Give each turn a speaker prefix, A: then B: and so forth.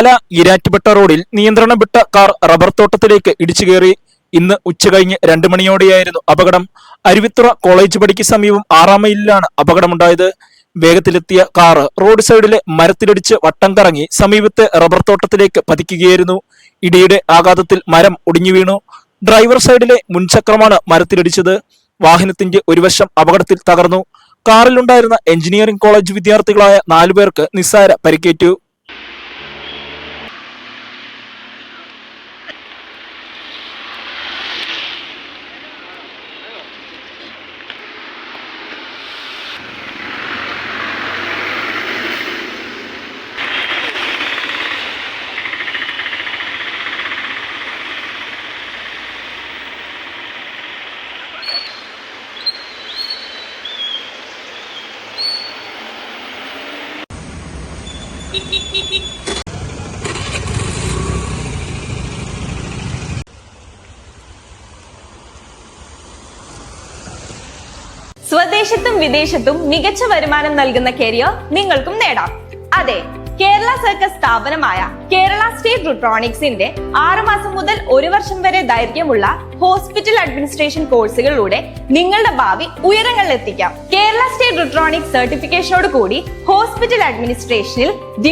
A: പാല ഇരാറ്റുപെട്ട റോഡിൽ നിയന്ത്രണം വിട്ട കാർ റബ്ബർ തോട്ടത്തിലേക്ക് ഇടിച്ചു കയറി. ഇന്ന് ഉച്ചകഴിഞ്ഞ് രണ്ടു മണിയോടെയായിരുന്നു അപകടം. അരുവിത്തുറ കോളേജ് പടിക്ക് സമീപം ആറാം മൈലിലാണ് അപകടമുണ്ടായത്. വേഗത്തിലെത്തിയ കാർ റോഡ് സൈഡിലെ മരത്തിലിടിച്ച് വട്ടം കറങ്ങി സമീപത്തെ റബ്ബർ തോട്ടത്തിലേക്ക് പതിക്കുകയായിരുന്നു. ഇടിയുടെ ആഘാതത്തിൽ മരം ഒടിഞ്ഞു വീണു. ഡ്രൈവർ സൈഡിലെ മുൻചക്രമാണ് മരത്തിലിടിച്ചത്. വാഹനത്തിന്റെ ഒരു വശം അപകടത്തിൽ തകർന്നു. കാറിലുണ്ടായിരുന്ന എഞ്ചിനീയറിംഗ് കോളേജ് വിദ്യാർത്ഥികളായ നാലുപേർക്ക് നിസ്സാര പരിക്കേറ്റു.
B: സ്വദേശത്തും വിദേശത്തും മികച്ച വരുമാനം നൽകുന്ന കരിയർ നിങ്ങൾക്കും നേടാം. അതെ കേരള സർക്കസ് സ്ഥാപനമായ കേരള സ്റ്റേറ്റ് റുട്രോണിക്സിന്റെ ആറുമാസം മുതൽ ഒരു വർഷം വരെ ദൈർഘ്യമുള്ള ഹോസ്പിറ്റൽ അഡ്മിനിസ്ട്രേഷൻ കോഴ്സുകളിലൂടെ നിങ്ങളുടെ ഭാവി ഉയരങ്ങളിൽ എത്തിക്കാം കേരള സ്റ്റേറ്റ് റുട്രോണിക്സ് സർട്ടിഫിക്കേഷനോട് കൂടി ഹോസ്പിറ്റൽ അഡ്മിനിസ്ട്രേഷനിൽ